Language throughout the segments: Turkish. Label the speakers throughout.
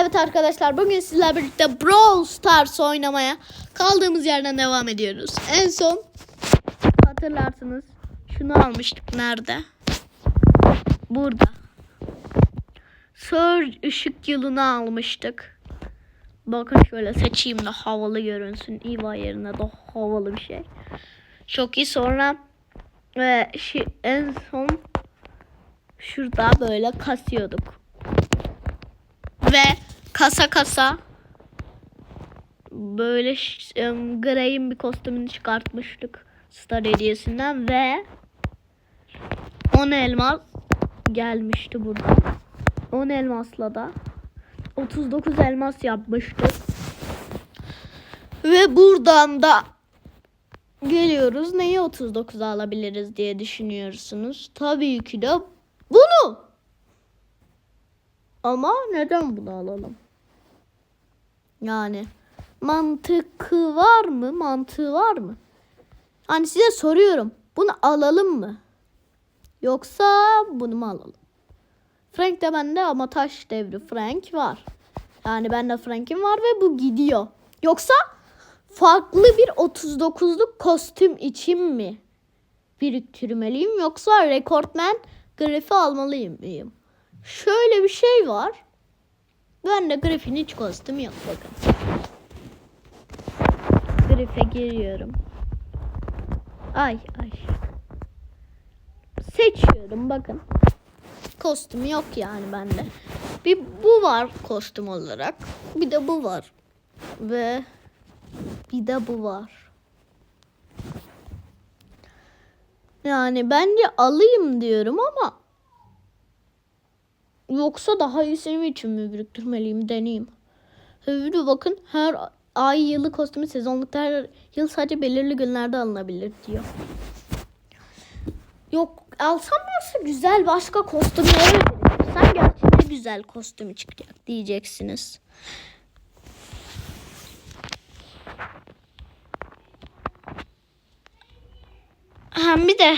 Speaker 1: Evet arkadaşlar bugün sizlerle birlikte Brawl Stars oynamaya kaldığımız yerden devam ediyoruz. En son hatırlarsınız şunu almıştık nerede? Burada. Surge ışık yılını almıştık. Bakın şöyle seçeyim de havalı görünsün. Eva yerine de havalı bir şey. Çok iyi sonra ve şi, en son şurada böyle kasıyorduk. Ve kasa kasa böyle em, Gray'in bir kostümünü çıkartmıştık Star hediyesinden ve 10 elmas gelmişti burada. 10 elmasla da 39 elmas yapmıştık. Ve buradan da geliyoruz. Neyi 39'a alabiliriz diye düşünüyorsunuz. Tabii ki de bunu. Ama neden bunu alalım? Yani mantıkı var mı? Mantığı var mı? Hani size soruyorum. Bunu alalım mı? Yoksa bunu mu alalım? Frank de bende ama taş devri Frank var. Yani bende Frank'im var ve bu gidiyor. Yoksa farklı bir 39'luk kostüm için mi biriktirmeliyim yoksa rekortmen grifi almalıyım mıyım? Şöyle bir şey var. Ben de grifin hiç kostümü yok bakın. Grife giriyorum. Ay ay. Seçiyorum bakın. Kostüm yok yani bende. Bir bu var kostüm olarak. Bir de bu var. Ve bir de bu var. Yani bence alayım diyorum ama yoksa daha iyisini için mi biriktirmeliyim deneyeyim. Video bakın her ay yılı kostümü sezonlukta her yıl sadece belirli günlerde alınabilir diyor. Yok alsam yoksa güzel başka biriktirsem gerçi ne güzel kostümü çıkacak diyeceksiniz. Hem bir de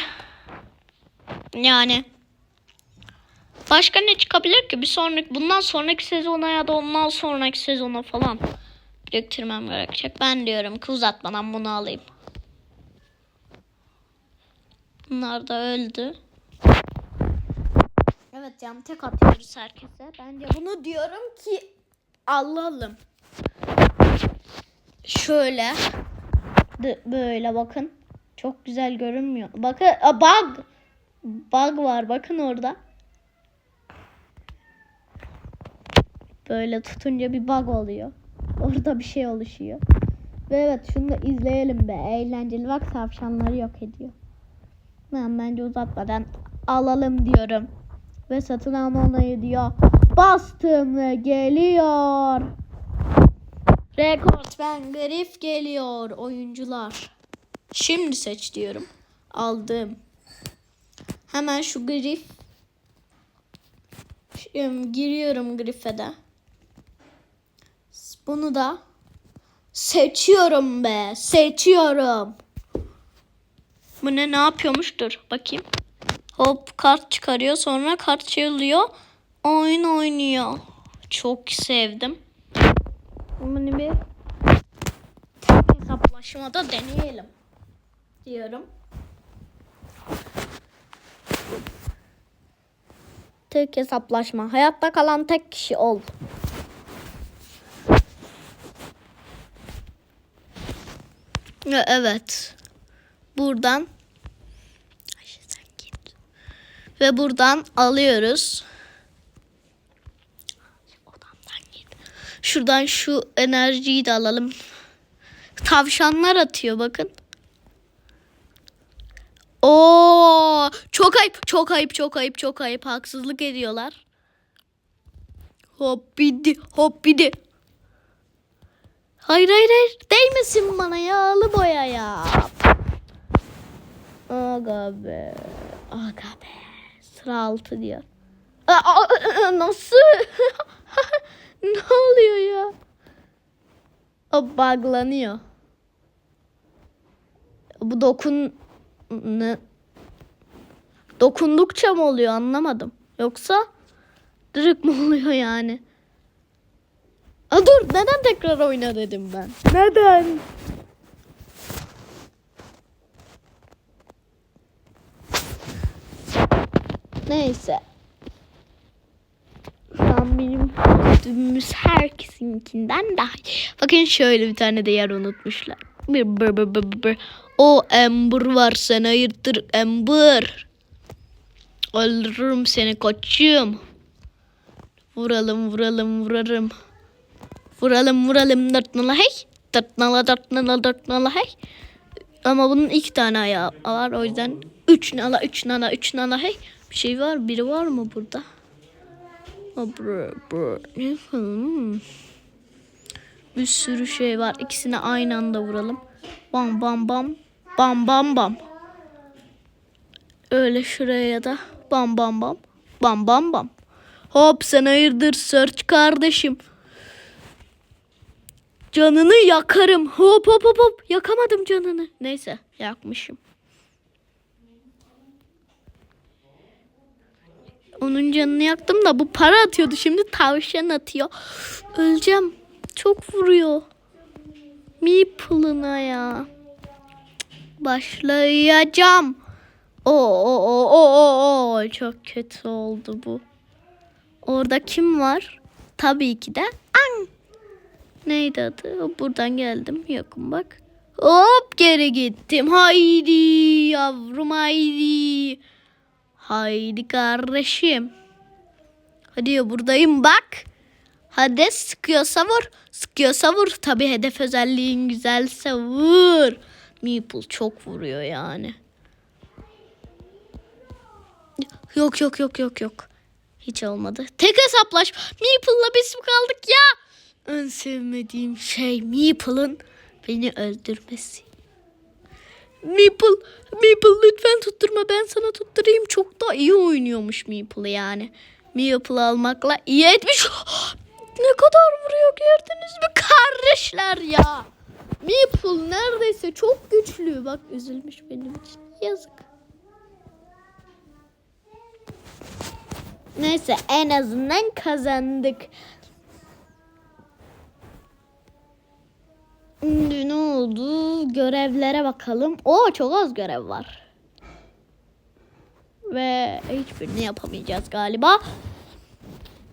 Speaker 1: yani başka ne çıkabilir ki bir sonraki bundan sonraki sezona ya da ondan sonraki sezona falan biriktirmem gerekecek. Ben diyorum ki uzatmadan bunu alayım. Bunlar da öldü. Evet yani tek atıyoruz herkese. Bence bunu diyorum ki alalım. Şöyle böyle bakın. Çok güzel görünmüyor. Bakın bug. Bug var bakın orada. Böyle tutunca bir bug oluyor. Orada bir şey oluşuyor. Ve evet şunu da izleyelim be. Eğlenceli bak tavşanları yok ediyor. Ben bence uzatmadan alalım diyorum. Ve satın alma onayı diyor. Bastım ve geliyor. Rekortmen Grif geliyor oyuncular. Şimdi seç diyorum. Aldım. Hemen şu grif. Şimdi giriyorum grife de. Bunu da seçiyorum be. Seçiyorum. Bu ne ne yapıyormuştur? Bakayım. Hop kart çıkarıyor. Sonra kart çeviriyor. Oyun oynuyor. Çok sevdim. Bunu bir hesaplaşmada deneyelim diyorum. Tek hesaplaşma. Hayatta kalan tek kişi ol. Evet. Buradan. Ve buradan alıyoruz. Şuradan şu enerjiyi de alalım. Tavşanlar atıyor bakın. Oo, çok ayıp, çok ayıp, çok ayıp, çok ayıp. Haksızlık ediyorlar. Hop bidi, hop bidi. Hayır hayır hayır. Değmesin bana yağlı boya ya. Aga be. Aga be. Sıra altı diyor. Aa, Nasıl? ne oluyor ya? O buglanıyor. Bu dokun ne? Dokundukça mı oluyor anlamadım. Yoksa direkt mi oluyor yani? Aa, dur neden tekrar oyna dedim ben. Neden? Neyse. An benim kostümümüz herkesinkinden daha. Bakın şöyle bir tane de yer unutmuşlar. Bir bır bır bır bır. O Ember var sen hayırdır Ember. Öldürürüm seni koçum. Vuralım vuralım vurarım. Vuralım vuralım dört nala hey. Dört nala dört nala dört nala hey. Ama bunun iki tane ayağı var o yüzden üç nala üç nala üç nala hey. Bir şey var biri var mı burada? Hmm. Bir sürü şey var. İkisini aynı anda vuralım. Bam bam bam. Bam bam bam. Öyle şuraya da bam bam bam. Bam bam bam. Hop sen hayırdır search kardeşim. Canını yakarım. Hop hop hop hop. Yakamadım canını. Neyse yakmışım. Onun canını yaktım da bu para atıyordu. Şimdi tavşan atıyor. Öleceğim. Çok vuruyor. Meeple'ına ya. Başlayacağım. O o o o o o çok kötü oldu bu. Orada kim var? Tabii ki de. Neydi adı? Buradan geldim. Yokum bak. Hop geri gittim. Haydi yavrum haydi. Haydi kardeşim. Hadi ya buradayım bak. Hadi sıkıyorsa vur. Sıkıyorsa vur. Tabi hedef özelliğin güzelse vur. Meeple çok vuruyor yani. Yok yok yok yok yok. Hiç olmadı. Tek hesaplaş. Meeple'la biz mi kaldık ya? En sevmediğim şey Meeple'ın beni öldürmesi. Meeple, Meeple lütfen tutturma ben sana tutturayım. Çok da iyi oynuyormuş Meeple yani. Meeple almakla iyi etmiş. ne kadar vuruyor gördünüz mü kardeşler ya. Meeple neredeyse çok güçlü. Bak üzülmüş benim için. Yazık. Neyse en azından kazandık. Şimdi ne oldu? Görevlere bakalım. Oo çok az görev var. Ve hiçbirini yapamayacağız galiba.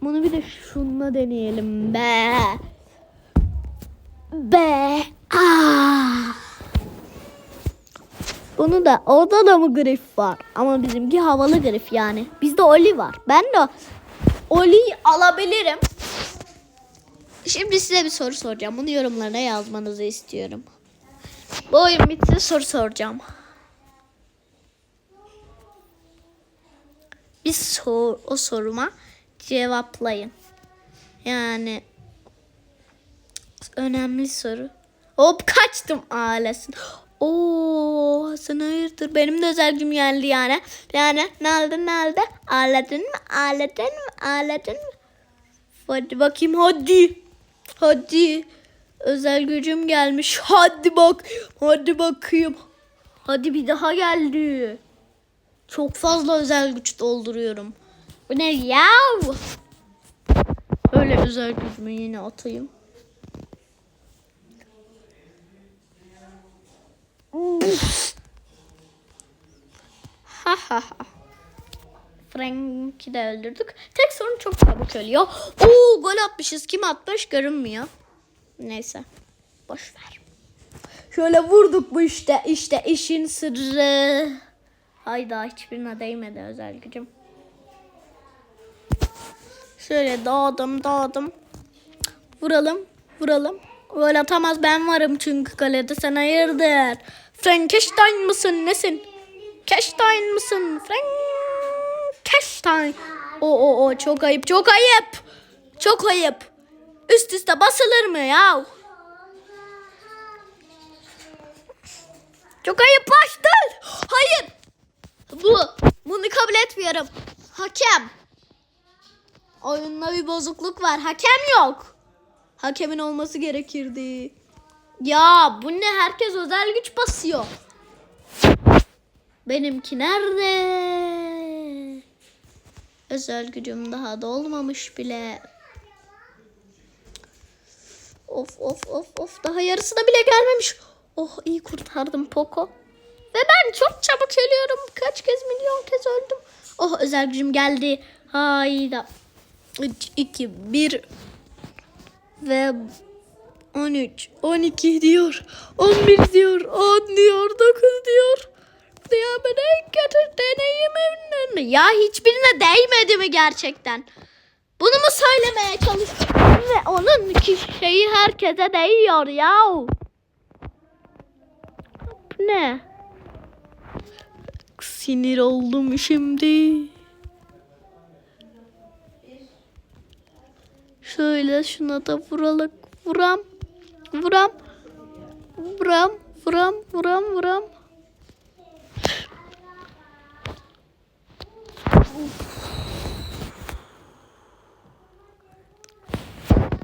Speaker 1: Bunu bir de şununla deneyelim be. Be. Ah. Bunu da orada da mı grif var? Ama bizimki havalı grif yani. Bizde Oli var. Ben de Oli'yi alabilirim. Şimdi size bir soru soracağım. Bunu yorumlarına yazmanızı istiyorum. Bu oyun bitsin soru soracağım. Bir sor, o soruma cevaplayın. Yani önemli soru. Hop kaçtım ailesin. Oo sen hayırdır benim de özel gücüm geldi yani. Yani nerede nerede? Ağladın mı? Ağladın mı? Ağladın mı? Hadi bakayım hadi. Hadi. Özel gücüm gelmiş. Hadi bak. Hadi bakayım. Hadi bir daha geldi. Çok fazla özel güç dolduruyorum. Bu ne ya? Öyle özel gücümü yine atayım. Ha ha ha. Frank'i de öldürdük. Tek sorun çok çabuk ölüyor. Oo gol atmışız. Kim atmış görünmüyor. Neyse. Boş ver. Şöyle vurduk bu işte. İşte işin sırrı. Hayda hiçbirine değmedi özel gücüm. Şöyle dağdım dağdım. Vuralım vuralım. Gol atamaz ben varım çünkü kalede sen hayırdır. Frankenstein mısın nesin? Keştein mısın? Frankenstein. O o o çok ayıp çok ayıp. Çok ayıp. Üst üste basılır mı ya? Çok ayıp bastır. Hayır. Bu. Bunu kabul etmiyorum. Hakem. Oyunda bir bozukluk var. Hakem yok. Hakemin olması gerekirdi. Ya bu ne? Herkes özel güç basıyor. Benimki nerede? Özel gücüm daha dolmamış bile. Of of of of. Daha yarısına bile gelmemiş. Oh iyi kurtardım Poco. Ve ben çok çabuk ölüyorum. Kaç kez milyon kez öldüm. Oh özel gücüm geldi. Hayda. 3, 2, 1 ve 13, 12 diyor. 11 diyor. 10 diyor. 9 diyor. Ya ben en kötü deneyimim. Ya hiçbirine değmedi mi gerçekten? Bunu mu söylemeye çalıştım? Ve onun şeyi herkese değiyor ya. Ne? Sinir oldum şimdi. Şöyle şuna da vuralık. Vuram. Vuram. Vuram. Vuram. Vuram. Vuram.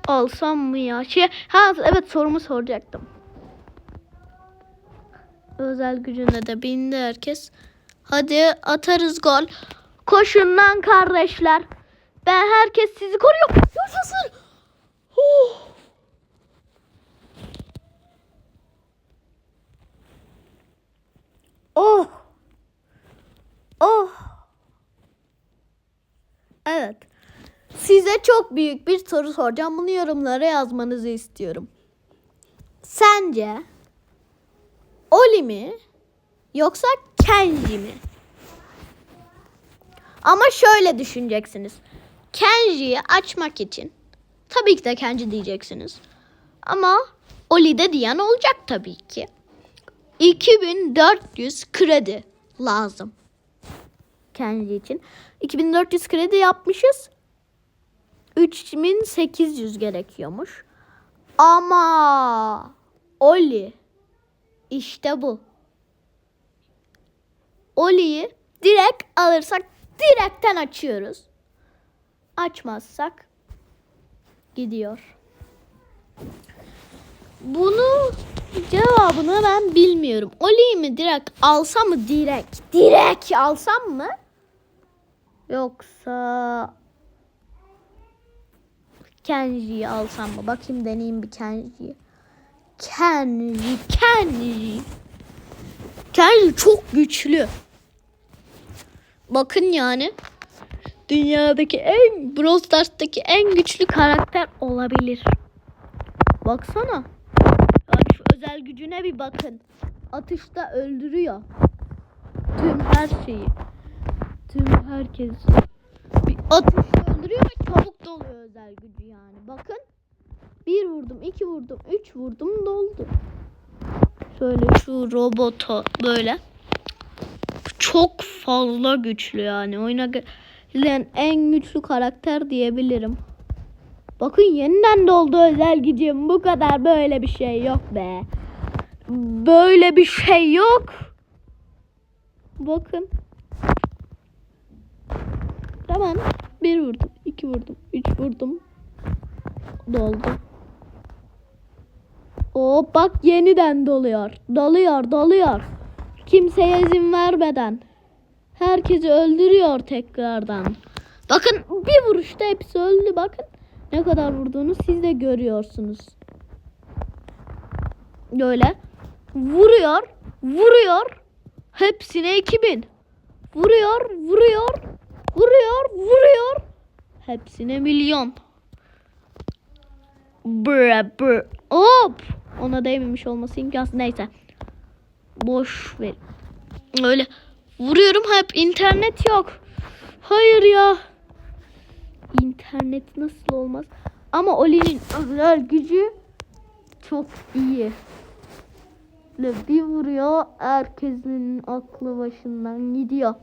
Speaker 1: Alsam mı ya? Şey, ha evet sorumu soracaktım. Özel gücüne de bindi herkes. Hadi atarız gol. Koşun lan kardeşler. Ben herkes sizi koruyor. Yaşasın. Oh. Oh. Evet. Size çok büyük bir soru soracağım. Bunu yorumlara yazmanızı istiyorum. Sence Oli mi yoksa Kenji mi? Ama şöyle düşüneceksiniz. Kenji'yi açmak için tabii ki de Kenji diyeceksiniz. Ama Oli de diyen olacak tabii ki. 2400 kredi lazım. Kenji için. 2400 kredi yapmışız. 3800 gerekiyormuş. Ama Oli işte bu. Oli'yi direkt alırsak direkten açıyoruz. Açmazsak gidiyor. Bunu cevabını ben bilmiyorum. Oli'yi mi direkt alsam mı direkt? Direkt alsam mı? Yoksa Kenji'yi alsam mı? Bakayım deneyeyim bir Kenji'yi. Kenji, Kenji. Kenji çok güçlü. Bakın yani. Dünyadaki en Brawl Stars'taki en güçlü karakter olabilir. Baksana. Yani şu özel gücüne bir bakın. Atışta öldürüyor. Tüm her şeyi. Tüm herkes. Bir atışta çabuk doluyor özel gücü yani. Bakın. Bir vurdum, iki vurdum, üç vurdum doldu. Şöyle şu robotu böyle. Çok fazla güçlü yani. Oyuna gelen en güçlü karakter diyebilirim. Bakın yeniden doldu özel gücüm. Bu kadar böyle bir şey yok be. Böyle bir şey yok. Bakın. Hemen bir vurdum, iki vurdum, üç vurdum. Doldu. O bak yeniden doluyor. Doluyor, doluyor. Kimseye izin vermeden. Herkesi öldürüyor tekrardan. Bakın bir vuruşta hepsi öldü. Bakın ne kadar vurduğunu siz de görüyorsunuz. Böyle vuruyor, vuruyor. Hepsine 2000. Vuruyor, vuruyor, vuruyor, vuruyor. Hepsine milyon. Bra bra. Hop. Ona değmemiş olması imkansız. Neyse. Boş ver. Öyle vuruyorum hep internet yok. Hayır ya. İnternet nasıl olmaz? Ama Oli'nin özel gücü çok iyi. Bir vuruyor herkesin aklı başından gidiyor.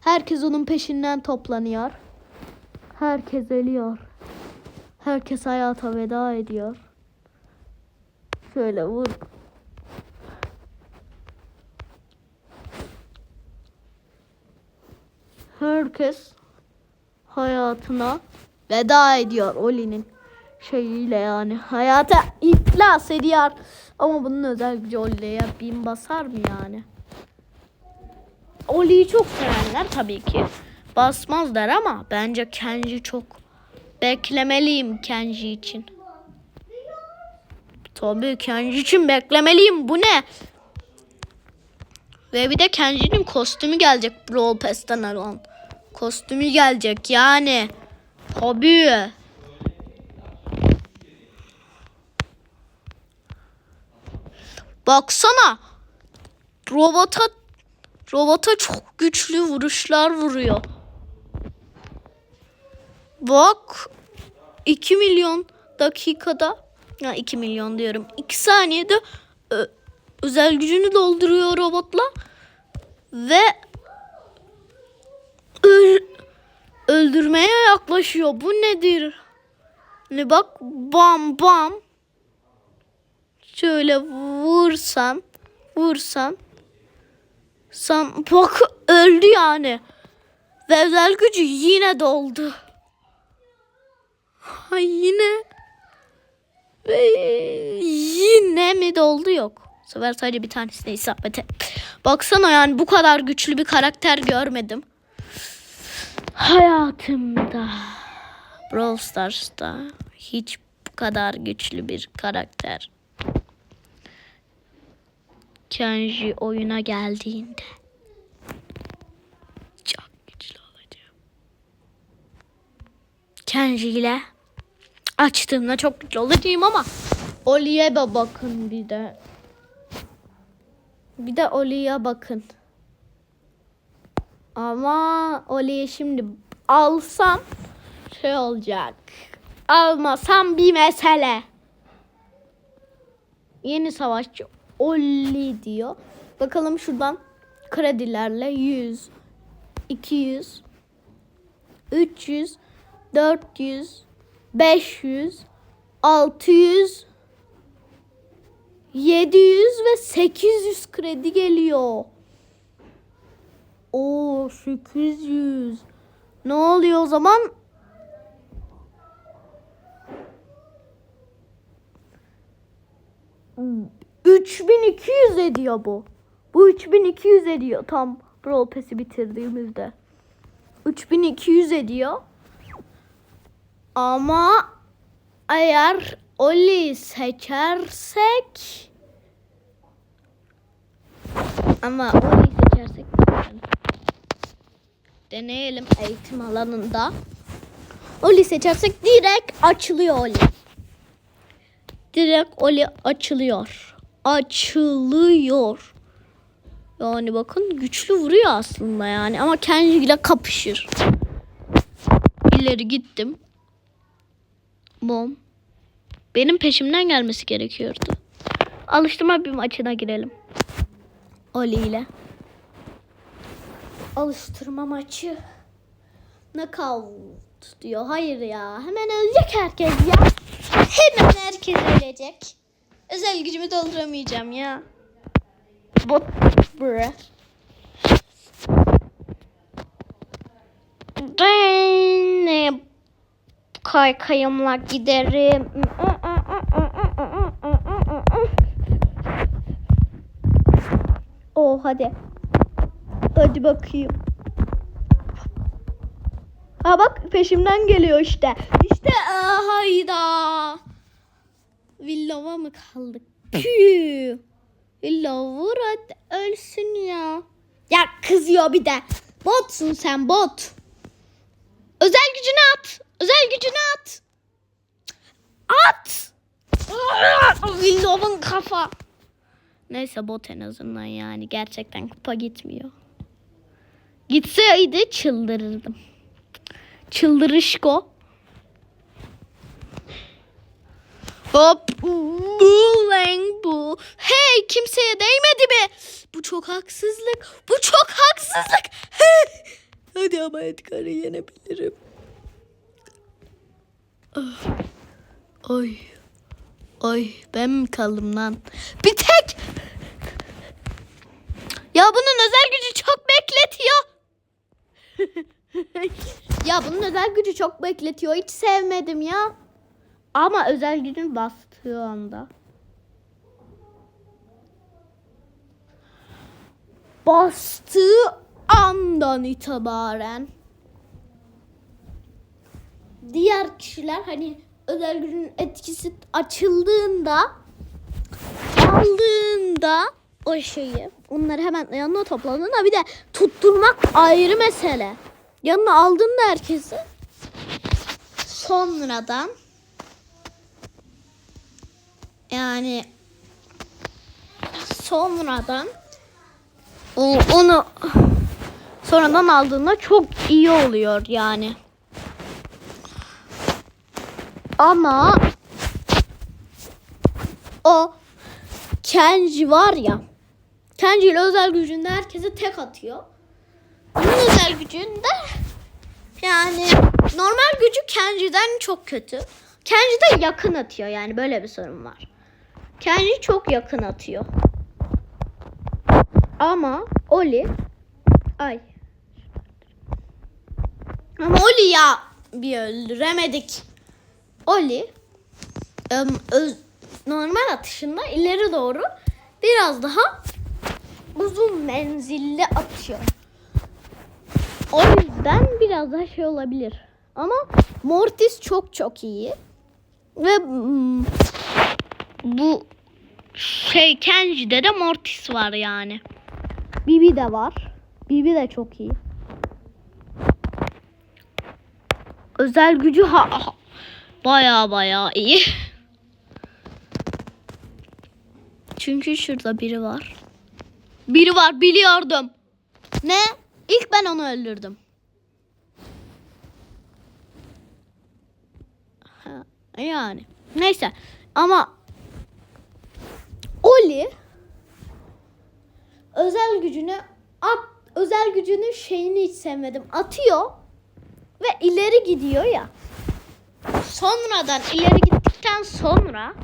Speaker 1: Herkes onun peşinden toplanıyor. Herkes ölüyor. Herkes hayata veda ediyor. Şöyle vur. Herkes hayatına veda ediyor Oli'nin şeyiyle yani. Hayata iflas ediyor. Ama bunun özel gücü Oli'ye bin basar mı yani? Oli'yi çok sevenler tabii ki basmazlar ama bence Kenji çok beklemeliyim Kenji için. Tabii Kenji için beklemeliyim. Bu ne? Ve bir de Kenji'nin kostümü gelecek Brawl Pass'ten alan. Kostümü gelecek yani. Tabii. Baksana. Robota robota çok güçlü vuruşlar vuruyor. Bak 2 milyon dakikada ya 2 milyon diyorum. 2 saniyede ö, özel gücünü dolduruyor robotla ve öl- öldürmeye yaklaşıyor. Bu nedir? Ne bak bam bam. Şöyle vursan, vursan. San bak öldü yani. Ve özel gücü yine doldu. Ha yine. Ve yine mi doldu yok. Bu sefer sadece bir tanesine isabet et. Baksana yani bu kadar güçlü bir karakter görmedim. Hayatımda. Brawl Stars'ta hiç bu kadar güçlü bir karakter. Kenji oyuna geldiğinde çok güçlü olacağım. Kenji ile açtığımda çok güçlü olacağım ama Oli'ye bakın bir de. Bir de Oli'ye bakın. Ama Oli'yi şimdi alsam şey olacak. Almasam bir mesele. Yeni savaşçı Oli diyor. Bakalım şuradan kredilerle 100, 200, 300, 400, 500, 600, 700 ve 800 kredi geliyor. Oo 800. Ne oluyor o zaman? Hmm, 3200 ediyor bu. Bu 3200 ediyor tam Brawl Pass'i bitirdiğimizde. 3200 ediyor. Ama eğer Oli seçersek ama Oli seçersek deneyelim eğitim alanında. Oli seçersek direkt açılıyor Oli. Direkt Oli açılıyor. Açılıyor. Yani bakın güçlü vuruyor aslında yani ama Kenji ile kapışır. İleri gittim. Bom. Benim peşimden gelmesi gerekiyordu. Alıştırma bir maçına girelim. Oli ile. Alıştırma maçı. Knockout diyor. Hayır ya. Hemen ölecek herkes ya. Hemen herkes ölecek. Özel gücümü dolduramayacağım ya. Bot bre. Ben kaykayımla giderim. Oh hadi. Hadi bakayım. Ha bak peşimden geliyor işte. İşte aa, hayda. Villova mı kaldık? Vur hadi ölsün ya. Ya kızıyor bir de. Botsun sen bot. Özel gücünü at. Özel gücünü at. At. Villova'nın kafa. Neyse bot en azından yani. Gerçekten kupa gitmiyor. Gitseydi çıldırırdım. Çıldırışko. Hop. Bu lang bu. Hey kimseye değmedi mi? Bu çok haksızlık. Bu çok haksızlık. Hadi ama Edgar'ı yenebilirim. Ay. Ay ben mi kaldım lan? Bir tek. Ya bunun özel gücü çok bekletiyor. ya bunun özel gücü çok bekletiyor. Hiç sevmedim ya. Ama özel gücün bastığı anda. Bastığı andan itibaren diğer kişiler hani özel gücün etkisi açıldığında aldığında o şeyi onları hemen yanına topladığında bir de tutturmak ayrı mesele. Yanına aldığında herkesi sonradan yani sonradan onu sonradan aldığında çok iyi oluyor yani. Ama o Kenji var ya. Kenji ile özel gücünde herkese tek atıyor. Onun özel gücünde yani normal gücü Kenji'den çok kötü. Kenji de yakın atıyor yani böyle bir sorun var. Kenji çok yakın atıyor. Ama Oli ay ama Oli ya bir öldüremedik. Oli öz- normal atışında ileri doğru biraz daha uzun menzilli atıyor. O yüzden biraz daha şey olabilir. Ama Mortis çok çok iyi. Ve bu şey Kenji'de de Mortis var yani. Bibi de var. Bibi de çok iyi. Özel gücü ha, ha baya baya iyi. Çünkü şurada biri var. Biri var biliyordum. Ne? İlk ben onu öldürdüm. Yani. Neyse. Ama Oli özel gücünü at özel gücünün şeyini hiç sevmedim. Atıyor ve ileri gidiyor ya. Sonradan ileri gittikten sonra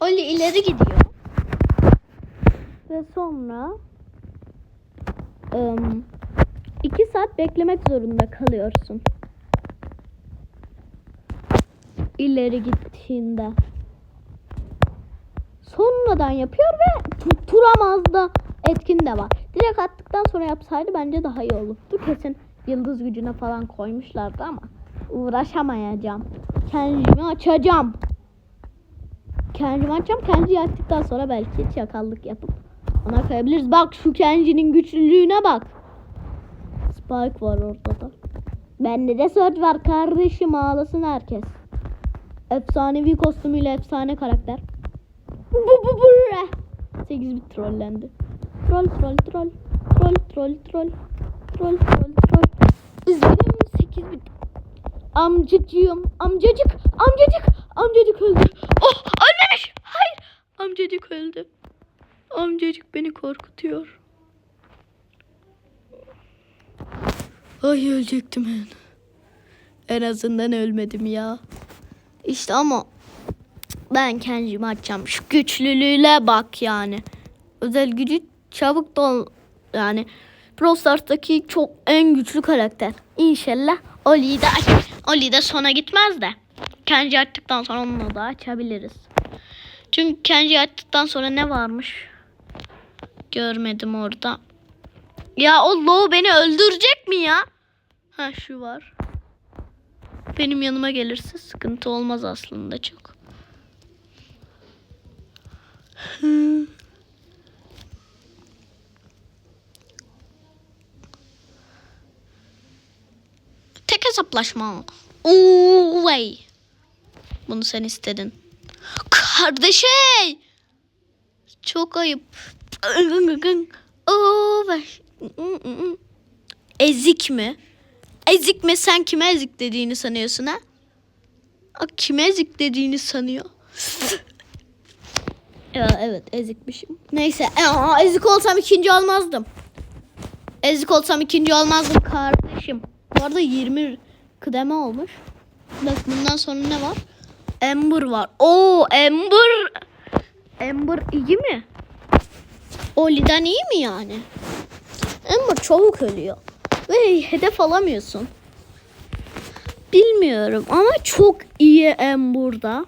Speaker 1: Oli ileri gidiyor. Ve sonra ım, iki saat beklemek zorunda kalıyorsun. İleri gittiğinde. Sonradan yapıyor ve tutturamaz da etkin de var. Direkt attıktan sonra yapsaydı bence daha iyi olurdu. Kesin yıldız gücüne falan koymuşlardı ama uğraşamayacağım. Kendimi açacağım. Kendimi açacağım. Kendi açtıktan sonra belki çakallık yapıp ona kayabiliriz. Bak şu Kenji'nin güçlülüğüne bak. Spike var orada da. Bende de Surge var kardeşim ağlasın herkes. Efsanevi kostümüyle efsane karakter. Bu bu bu. 8 bit trollendi. Troll troll troll. Troll troll troll. Troll troll troll. Üzgünüm 8 bit. Amcacığım. Amcacık. Amcacık. Amcacık öldü. Oh ölmemiş. Hayır. Amcacık öldü. Amcacık beni korkutuyor. Ay ölecektim ben. En azından ölmedim ya. İşte ama ben kendimi açacağım. Şu güçlülüğüne bak yani. Özel gücü çabuk dol yani Brawl Stars'taki çok en güçlü karakter. İnşallah Oli'yi de aç. Oli de sona gitmez de. Kenji açtıktan sonra onu da açabiliriz. Çünkü Kenji açtıktan sonra ne varmış? Görmedim orada. Ya o Lo beni öldürecek mi ya? Ha şu var. Benim yanıma gelirse sıkıntı olmaz aslında çok. Hmm. Hesaplaşma. Vay. Bunu sen istedin. Kardeşey. Çok ayıp. Ezik mi? Ezik mi? Sen kime ezik dediğini sanıyorsun ha? Kime ezik dediğini sanıyor? evet ezikmişim. Neyse aa, ezik olsam ikinci olmazdım. Ezik olsam ikinci olmazdım kardeşim. Bu arada 20 kıdeme olmuş. Bak bundan sonra ne var? Ember var. Oo Ember. Ember iyi mi? Oli'den iyi mi yani? Ember çabuk ölüyor. Ve hedef alamıyorsun. Bilmiyorum ama çok iyi Ember'da.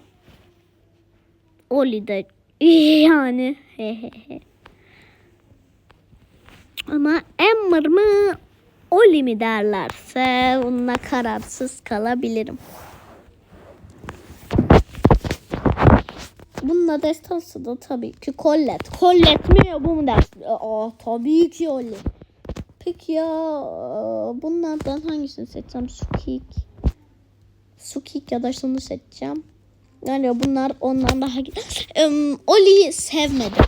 Speaker 1: Oli de iyi yani. ama Ember mı Oli mi derlerse bununla kararsız kalabilirim. bunun da destansı da tabii ki Colette. Colette mi ya bu mu dersin? Aa tabii ki Oli. Peki ya bunlardan hangisini seçsem? Sukik. Sukik ya da şunu seçeceğim. Yani bunlar ondan daha... Em, Oli'yi sevmedim.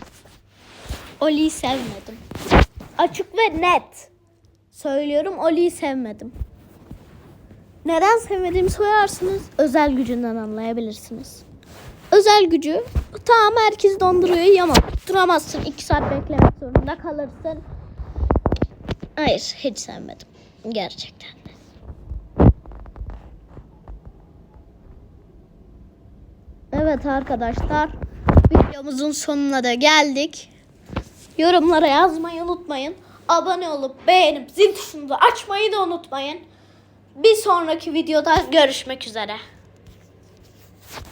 Speaker 1: Oli'yi sevmedim. Açık ve net. Söylüyorum Oli'yi sevmedim. Neden sevmediğimi sorarsınız. Özel gücünden anlayabilirsiniz. Özel gücü tamam herkes donduruyor ama duramazsın. 2 saat beklemek zorunda kalırsın. Hayır hiç sevmedim. Gerçekten de. Evet arkadaşlar videomuzun sonuna da geldik. Yorumlara yazmayı unutmayın. Abone olup beğenip zil tuşunu da açmayı da unutmayın. Bir sonraki videoda görüşmek üzere.